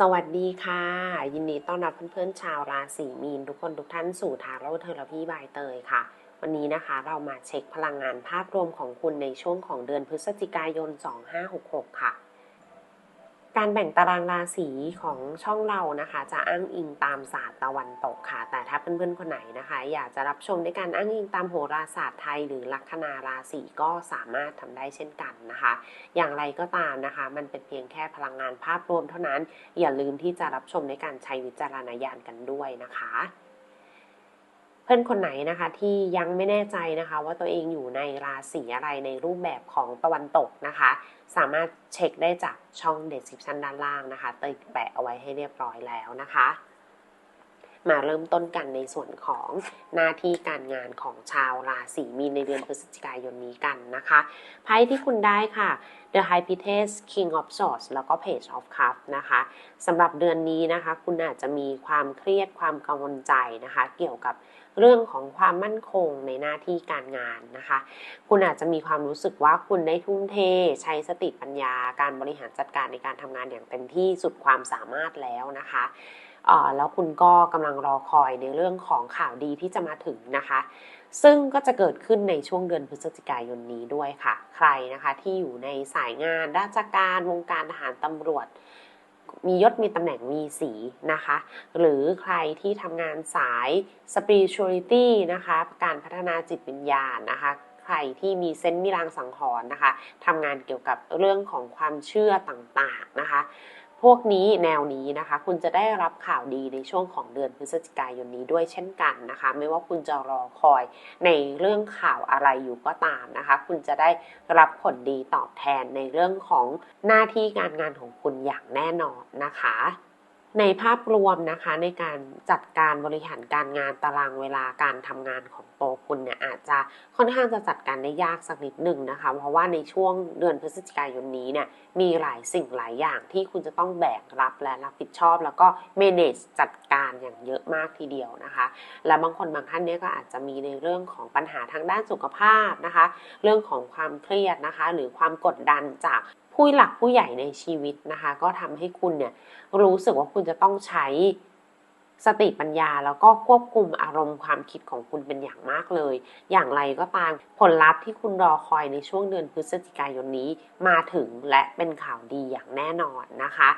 สวัสดีค่ะ ยินดีต้อนรับเพื่อนๆชาวราศีมีน ทุกคนทุกท่านสู่ทาโร่เทอราพีบายเตยค่ะ วันนี้นะคะเรามาเช็คพลังงานภาพรวมของคุณในช่วงของเดือนพฤศจิกายน 2566 ค่ะ การแบ่งตารางราศีของช่องเรานะคะ จะอ้างอิงตามศาสตร์ตะวันตกค่ะ แต่ถ้าเพื่อนๆคนไหนนะคะ อยากจะรับชมในการอ้างอิงตามโหราศาสตร์ไทย หรือลัคนาราศีก็สามารถทำได้เช่นกันนะคะ อย่างไรก็ตามนะคะ มันเป็นเพียงแค่พลังงานภาพรวมเท่านั้น อย่าลืมที่จะรับชมในการใช้วิจารณญาณกันด้วยนะคะ เพื่อนคนไหนนะคะที่ยังไม่แน่ใจนะคะว่าตัวเองอยู่ในราศีอะไรในรูปแบบของตะวันตกนะคะ สามารถเช็คได้จากช่อง description ด้านล่างนะคะเตยแปะเอาไว้ให้เรียบร้อยแล้วนะคะ มาเริ่มต้นกันในส่วนของหน้าที่การงานของชาวราศีมีนในเดือนพฤศจิกายนนี้กันนะคะไพ่ที่คุณได้ค่ะ The High Priestess King of Swords แล้วก็ Page of Cups นะคะสำหรับเดือนนี้นะคะ คุณอาจจะมีความเครียดความกังวลใจนะคะ เกี่ยวกับ เรื่องของความมั่นคงในหน้าที่การงานนะคะ คุณอาจจะมีความรู้สึกว่าคุณได้ทุ่มเท ใช้สติปัญญา การบริหารจัดการในการทำงานอย่างเต็มที่สุดความสามารถแล้วนะคะแล้วคุณก็กำลังรอคอยในเรื่องของข่าวดีที่จะมาถึงนะคะ ซึ่งก็จะเกิดขึ้นในช่วงเดือนพฤศจิกายนนี้ด้วยค่ะ ใครนะคะที่อยู่ในสายงานราชการวงการทหารตำรวจ มียศมีตำแหน่งมีสีนะคะ หรือใครที่ทำงานสาย spirituality นะคะการพัฒนาจิตวิญญาณนะคะใครที่มีเซนต์มีรางสังหรณ์นะคะทำงานเกี่ยวกับเรื่องของความเชื่อต่างๆนะคะ พวกนี้แนวนี้นะคะ คุณจะได้รับข่าวดีในช่วงของเดือนพฤศจิกายนนี้ด้วยเช่นกันนะคะ ไม่ว่าคุณจะรอคอยในเรื่องข่าวอะไรอยู่ก็ตามนะคะ คุณจะได้รับผลดีตอบแทนในเรื่องของหน้าที่การงานของคุณอย่างแน่นอนนะคะในภาพรวมนะคะในการจัดการบริหารการงานตารางเวลาการทำงานของ ตัวคุณเนี่ยอาจจะค่อนข้างจะจัดการได้ยากสักนิดหนึ่งนะคะ เพราะว่าในช่วงเดือนพฤศจิกายนนี้เนี่ยมีหลายสิ่งหลายอย่างที่คุณจะต้องแบกรับและรับผิดชอบ แล้วก็ manage จัดการอย่างเยอะมากทีเดียวนะคะ และบางคนบางท่านเนี่ยก็อาจจะมีในเรื่องของปัญหาทางด้านสุขภาพนะคะ เรื่องของความเครียดนะคะ หรือความกดดันจากผู้หลักผู้ใหญ่ในชีวิตนะคะ ก็ทำให้คุณเนี่ยรู้สึกว่าคุณจะต้องใช้ สติปัญญาแล้วก็ควบคุมอารมณ์ความคิดของคุณเป็นอย่างมากเลย อย่างไรก็ตามผลลัพธ์ที่คุณรอคอยในช่วงเดือนพฤศจิกายนนี้มาถึงและเป็นข่าวดีอย่างแน่นอนนะคะ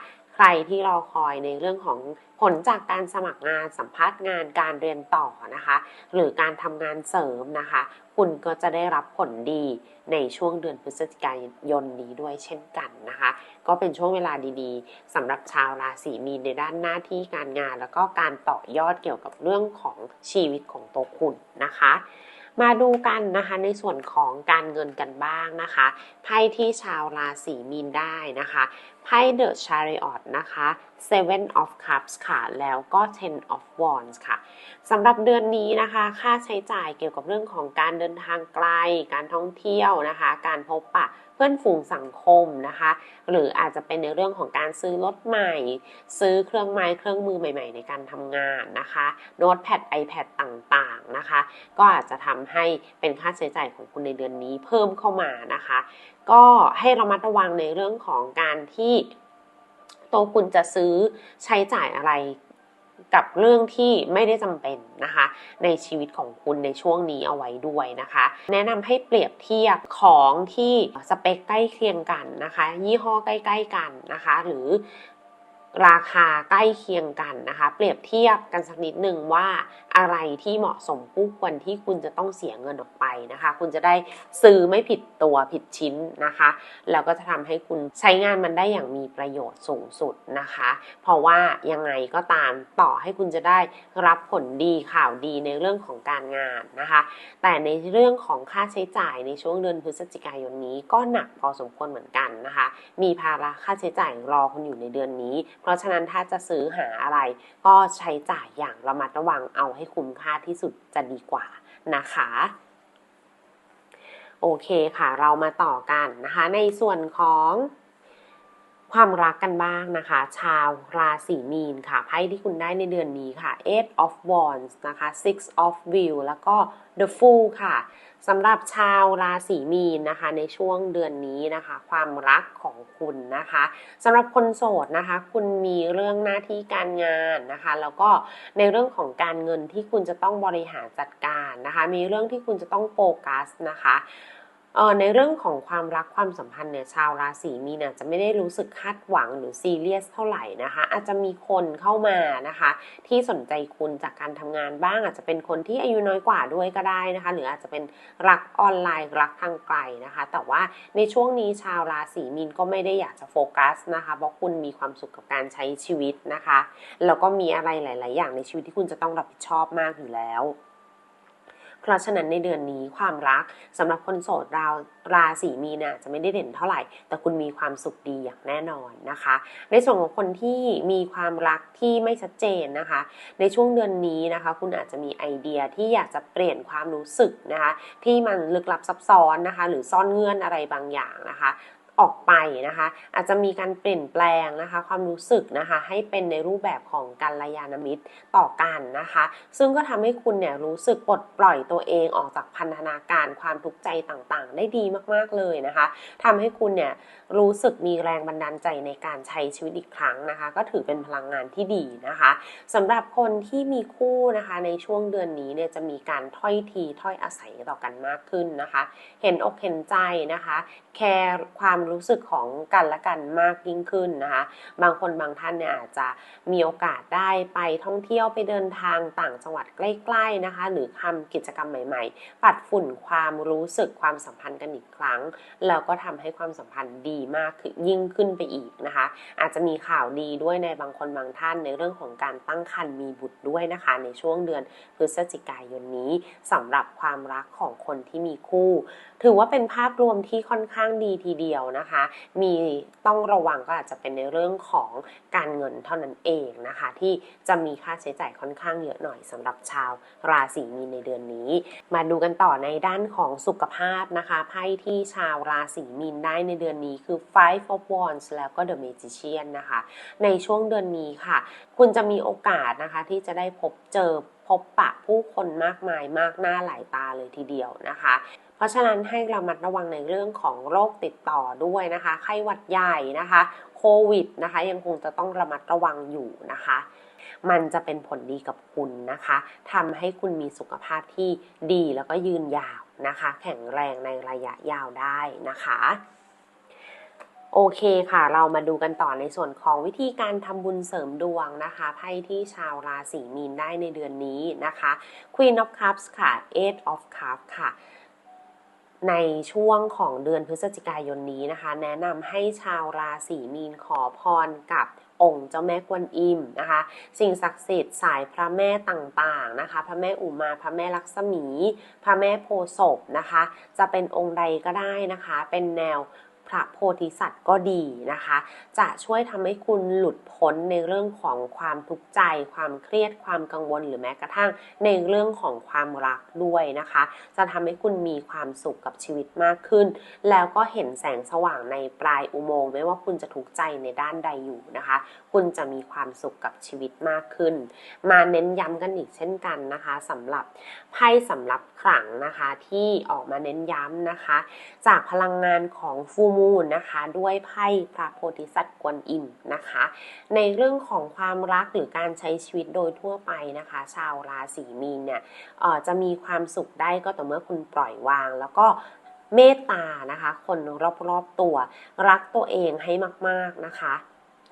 ใครที่รอคอยในเรื่องของผลจากการสมัครงานสัมภาษณ์งานการเรียนต่อนะคะ หรือการทำงานเสริมนะคะ คุณก็จะได้รับผลดีในช่วงเดือนพฤศจิกายนนี้ด้วยเช่นกันนะคะ ก็เป็นช่วงเวลาดีๆสำหรับชาวราศีมีนในด้านหน้าที่การงาน แล้วก็การต่อยอดเกี่ยวกับเรื่องของชีวิตของตัวคุณนะคะ มาดูกันนะคะในส่วนของการเงินกันบ้างนะคะไพ่ที่ชาวราศีมีนได้นะคะไพ่ The Chariot นะคะ Seven of Cups ค่ะ แล้วก็ Ten of Wands ค่ะสำหรับเดือนนี้นะคะ ค่าใช้จ่ายเกี่ยวกับเรื่องของการเดินทางไกล การท่องเที่ยวนะคะ การพบปะ พื่อนฝูงสังคมนะคะ หรืออาจจะเป็นในเรื่องของการซื้อรถใหม่ ซื้อเครื่องไม้เครื่องมือใหม่ ๆ ในการทำงานนะคะโน้ตแพด iPad ต่างๆนะคะ ก็อาจจะทำให้เป็นค่าใช้จ่ายของคุณในเดือนนี้เพิ่มเข้ามานะคะ ก็ให้ระมัดระวังในเรื่องของการที่ตัวคุณจะซื้อใช้จ่ายอะไร กับเรื่องที่ไม่ได้จำเป็นนะคะ ในชีวิตของคุณในช่วงนี้เอาไว้ด้วยนะคะ แนะนำให้เปรียบเทียบของที่สเปคใกล้เคียงกันนะคะ ยี่ห้อใกล้ ๆกันนะคะ หรือ ราคาใกล้เคียงกันนะคะ เปรียบเทียบกันสักนิดหนึ่งว่าอะไรที่เหมาะสมคู่ควรที่คุณจะต้องเสียเงินออกไปนะคะ คุณจะได้ซื้อไม่ผิดตัวผิดชิ้นนะคะ แล้วก็จะทำให้คุณใช้งานมันได้อย่างมีประโยชน์สูงสุดนะคะ เพราะว่ายังไงก็ตามต่อให้คุณจะได้รับผลดีข่าวดีในเรื่องของการงานนะคะ แต่ในเรื่องของค่าใช้จ่ายในช่วงเดือนพฤศจิกายนนี้ก็หนักพอสมควรเหมือนกันนะคะ มีภาระค่าใช้จ่ายรอคุณอยู่ในเดือนนี้ราะฉะนั้นถ้าจะซื้อหาอะไร ก็ใช้จ่ายอย่างระมัดระวังเอาให้คุ้มค่าที่สุดจะดีกว่านะคะโอเคค่ะ เรามาต่อกันนะคะ ในส่วนของ ความรักกันบ้างนะคะ ชาวราศีมีนค่ะไพ่ที่คุณได้ในเดือนนี้ค่ะ Eight of Wands นะคะ Six of Wheels แล้วก็ The Fool ค่ะสำหรับชาวราศีมีนนะคะ ในช่วงเดือนนี้นะคะ ความรักของคุณนะคะสำหรับคนโสดนะคะ คุณมีเรื่องหน้าที่การงานนะคะ แล้วก็ในเรื่องของการเงินที่คุณจะต้องบริหารจัดการนะคะ มีเรื่องที่คุณจะต้องโฟกัสนะคะ เออในเรื่องของความรักความสัมพันธ์เนี่ยชาวราศีมีนอาจจะไม่ได้รู้สึกคาดหวังหรือซีเรียสเท่าไหร่นะคะ อาจจะมีคนเข้ามานะคะ ที่สนใจคุณจากการทำงานบ้าง อาจจะเป็นคนที่อายุน้อยกว่าด้วยก็ได้นะคะ หรืออาจจะเป็นรักออนไลน์รักทางไกลนะคะ แต่ว่าในช่วงนี้ชาวราศีมีนก็ไม่ได้อยากจะโฟกัสนะคะเพราะคุณมีความสุขกับการใช้ชีวิตนะคะแล้วก็มีอะไรหลาย ๆ อย่างในชีวิตที่คุณจะต้องรับผิดชอบมากอยู่แล้ว เพราะฉะนั้นในเดือนนี้ความรักสำหรับคนโสดราราศีมีนาจะไม่ได้เด่นเท่าไหร่ แต่คุณมีความสุขดีอย่างแน่นอนนะคะ ในส่วนของคนที่มีความรักที่ไม่ชัดเจนนะคะ ในช่วงเดือนนี้นะคะ คุณอาจจะมีไอเดียที่อยากจะเปลี่ยนความรู้สึกนะคะ ที่มันลึกลับซับซ้อนนะคะ หรือซ่อนเงื่อนอะไรบางอย่างนะคะ ออกไปนะคะ อาจจะมีการเปลี่ยนแปลงนะคะ ความรู้สึกนะคะให้เป็นในรูปแบบของการยานมิตรต่อกันนะคะ ซึ่งก็ทำให้คุณเนี่ยรู้สึกปลดปล่อยตัวเองออกจากพันธนาการความทุกข์ใจต่างๆ ได้ดีมากๆเลยนะคะทำให้คุณเนี่ยรู้สึกมีแรงบันดาลใจในการใช้ชีวิตอีกครั้งนะคะ ก็ถือเป็นพลังงานที่ดีนะคะสำหรับคนที่มีคู่นะคะในช่วงเดือนนี้เนี่ยจะมีการถ้อยทีถ้อยอาศัยต่อกันมากขึ้นนะคะ เห็นอกเห็นใจนะคะ แคร์ความรู้สึกของกันและกันมากยิ่งขึ้นนะคะ บางคนบางท่านเนี่ยอาจจะมีโอกาสได้ไปท่องเที่ยวไปเดินทางต่างจังหวัดใกล้ๆนะคะ หรือทำกิจกรรมใหม่ๆ ปัดฝุ่นความรู้สึกความสัมพันธ์กันอีกครั้ง แล้วก็ทำให้ความสัมพันธ์ดีมากขึ้นยิ่งขึ้นไปอีกนะคะ อาจจะมีข่าวดีด้วยในบางคนบางท่านในเรื่องของการตั้งครรภ์มีบุตรด้วยนะคะ ในช่วงเดือนพฤศจิกายนนี้สำหรับความรักของคนที่มีคู่ ถือว่าเป็นภาพรวมที่ค่อนข้างดีทีเดียวนะคะ มีต้องระวังก็อาจจะเป็นในเรื่องของการเงินเท่านั้นเองนะคะ ที่จะมีค่าใช้จ่ายค่อนข้างเยอะหน่อยสำหรับชาวราศีมีนในเดือนนี้ มาดูกันต่อในด้านของสุขภาพนะคะไพ่ที่ชาวราศีมีนได้ในเดือนนี้คือ Five of Wands แล้วก็ The Magician นะคะ ในช่วงเดือนนี้ค่ะ คุณจะมีโอกาสนะคะที่จะได้พบเจอ พบปะผู้คนมากมายมากหน้าหลายตาเลยทีเดียวนะคะ เพราะฉะนั้นให้เรามัดระวังในเรื่องของโรคติดต่อด้วยนะคะ ไข้หวัดใหญ่นะคะโควิดนะคะยังคงจะต้องระมัดระวังอยู่นะคะ มันจะเป็นผลดีกับคุณนะคะทำให้คุณมีสุขภาพที่ดีแล้วก็ยืนยาวนะคะ แข็งแรงในระยะยาวได้นะคะ โอเคค่ะ เรามาดูกันต่อในส่วนของวิธีการทำบุญเสริมดวงนะคะไพ่ที่ชาวราศีมีนได้ในเดือนนี้นะคะ Queen of Cups ค่ะ Eight of Cups ค่ะ ในช่วงของเดือนพฤศจิกายนนี้นะคะ แนะนำให้ชาวราศีมีนขอพรกับองค์เจ้าแม่กวนอิมนะคะ สิ่งศักดิ์สิทธิ์สายพระแม่ต่างๆนะคะ พระแม่อุมา พระแม่ลักษมี พระแม่โพศพนะคะ จะเป็นองค์ใดก็ได้นะคะ เป็นแนว พระโพธิสัตว์ก็ดีนะคะ จะช่วยทำให้คุณหลุดพ้นในเรื่องของความทุกข์ใจ ความเครียดความกังวล หรือแม้กระทั่งในเรื่องของความรักด้วยนะคะ จะทำให้คุณมีความสุขกับชีวิตมากขึ้น แล้วก็เห็นแสงสว่างในปลายอุโมงค์ไม่ว่าคุณจะทุกข์ใจในด้านใดอยู่นะคะ คุณจะมีความสุขกับชีวิตมากขึ้น มาเน้นย้ำกันอีกเช่นกันนะคะสำหรับไพ่สำหรับขลังนะคะที่ออกมาเน้นย้ำนะคะ จากพลังงานของฟูมูลนะคะ ด้วยไพ่พระโพธิสัตว์กวนอิมนะคะ ในเรื่องของความรักหรือการใช้ชีวิตโดยทั่วไปนะคะ ชาวราศีมีนเนี่ยจะมีความสุขได้ก็ต่อเมื่อคุณปล่อยวาง แล้วก็เมตตานะคะ คนรอบๆตัว รักตัวเองให้มากๆนะคะ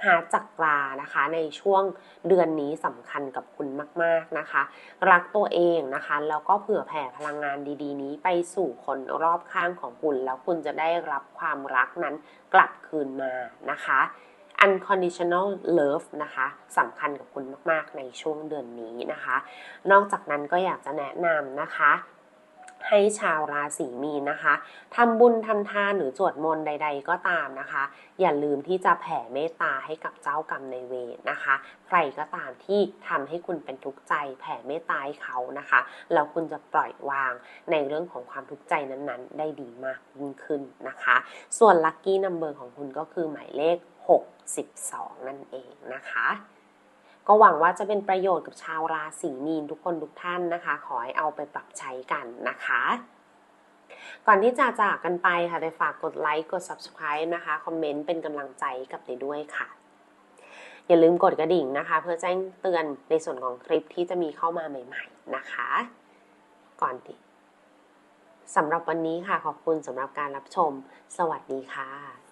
หาจักรานะคะในช่วงเดือนนี้สำคัญกับคุณมาก ๆนะคะ รักตัวเองนะคะแล้วก็เผื่อแผ่พลังงานดีๆ นี้ไปสู่คนรอบข้างของคุณ แล้วคุณจะได้รับความรักนั้นกลับคืนมานะคะ unconditional love นะคะสำคัญกับคุณมาก ๆ ในช่วงเดือนนี้นะคะ นอกจากนั้นก็อยากจะแนะนำนะคะ ให้ชาวราศีมีนนะคะทำบุญทำทานหรือสวดมนต์ใด ๆ ก็ตามนะคะ อย่าลืมที่จะแผ่เมตตาให้กับเจ้ากรรมในายเวรนะคะ ใครก็ตามที่ทำให้คุณเป็นทุกข์ใจ แผ่เมตตาให้เขานะคะแล้วคุณจะปล่อยวางในเรื่องของความทุกข์ใจนั้นๆ ได้ดีมากยิ่งขึ้นนะคะ ส่วนลัคกี้นัมเบอร์ของคุณก็คือหมายเลข 62 นั่นเองนะคะ ก็หวังว่าจะเป็นประโยชน์กับชาวราศีมีนทุกคนทุกท่านนะคะ ขอให้เอาไปปรับใช้กันนะคะก่อนที่จะจากกันไปค่ะได้ฝากกดไลค์กด subscribe นะคะ คอมเมนต์เป็นกำลังใจกับเดยด้วยค่ะ อย่าลืมกดกระดิ่งนะคะ เพื่อแจ้งเตือนในส่วนของคลิปที่จะมีเข้ามาใหม่ ๆนะคะ ก่อนที่สำหรับวันนี้ค่ะขอบคุณสำหรับการรับชม สวัสดีค่ะ